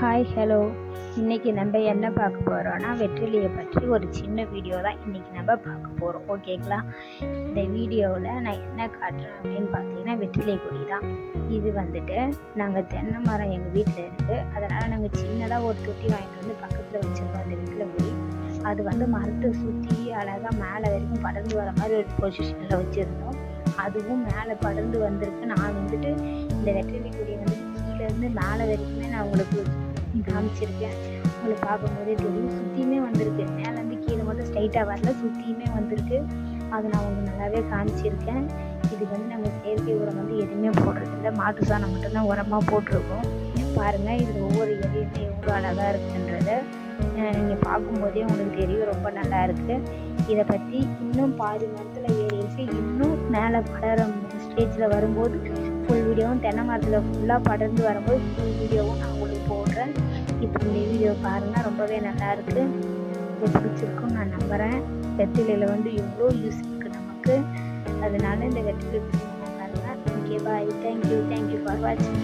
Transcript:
Hi hello இன்றைக்கி நம்ம என்ன பார்க்க போகிறோன்னா வெற்றிலையை பற்றி ஒரு சின்ன வீடியோ தான் இன்றைக்கி நம்ம பார்க்க போகிறோம் ஓகேங்களா இந்த வீடியோவில் நான் என்ன காட்டுறேன் அப்படின்னு பார்த்தீங்கன்னா வெற்றிலை கொடி தான். இது வந்துட்டு நாங்கள் தென்னை மரம் எங்கள் வீட்டில் இருக்குது அதனால் நாங்கள் சின்னதாக ஒரு தொட்டி வாங்கிட்டு வந்து பக்கத்தில் வச்சுருக்கோம் அந்த வெற்றிலை கொடி. அது வந்து மரத்தை சுற்றி அழகாக மேலே வரைக்கும் படர்ந்து வர மாதிரி ஒரு பொசிஷனில் வச்சுருந்தோம். அதுவும் மேலே படர்ந்து வந்திருக்கு. நான் வந்துட்டு இந்த வெற்றிலை கொடி வந்து கீழேருந்து மேலே வரைக்குமே நான் உங்களுக்கு காமிச்சிருக்கேன். உங்களுக்கு பார்க்கும்போதே தெரியும். சுற்றியுமே வந்திருக்கு. மேலேருந்து கீழே மட்டும் ஸ்ட்ரைட்டாக வரல. சுற்றியுமே வந்திருக்கு. அதை நான் உங்களுக்கு நல்லாவே காமிச்சிருக்கேன். இது வந்து நாங்கள் செயற்கை உரம் வந்து எதுவுமே போடுறதில்ல. மாட்டு சாணம் மட்டும்தான் உரமாக போட்டிருக்கோம். பாருங்கள் இதில் ஒவ்வொரு இலையுமே எவ்வளோ அழகாக இருக்குன்றத நீங்கள் பார்க்கும்போதே உங்களுக்கு தெரியும். ரொம்ப நல்லா இருக்குது இதை பற்றி இன்னும் பாதி மரத்தில் ஏறி இன்னும் மேலே படர ஸ்டேஜில் வரும்போது ஃபுல் வீடியோவும் தென்னை மரத்தில் ஃபுல்லாக படர்ந்து வரும்போது ஃபுல் வீடியோவும் நான் உங்களுக்கு போடுறேன். இப்போ இந்த வீடியோ பாருங்கள் ரொம்பவே நல்லா இருக்குது இது பிடிச்சிருக்குன்னு நான் நம்புகிறேன் வெற்றிலையில் வந்து எவ்வளோ யூஸ் இருக்குது நமக்கு. அதனால இந்த வெற்றிலை பாருங்கள் okay bye thank you thank you for வாட்சிங்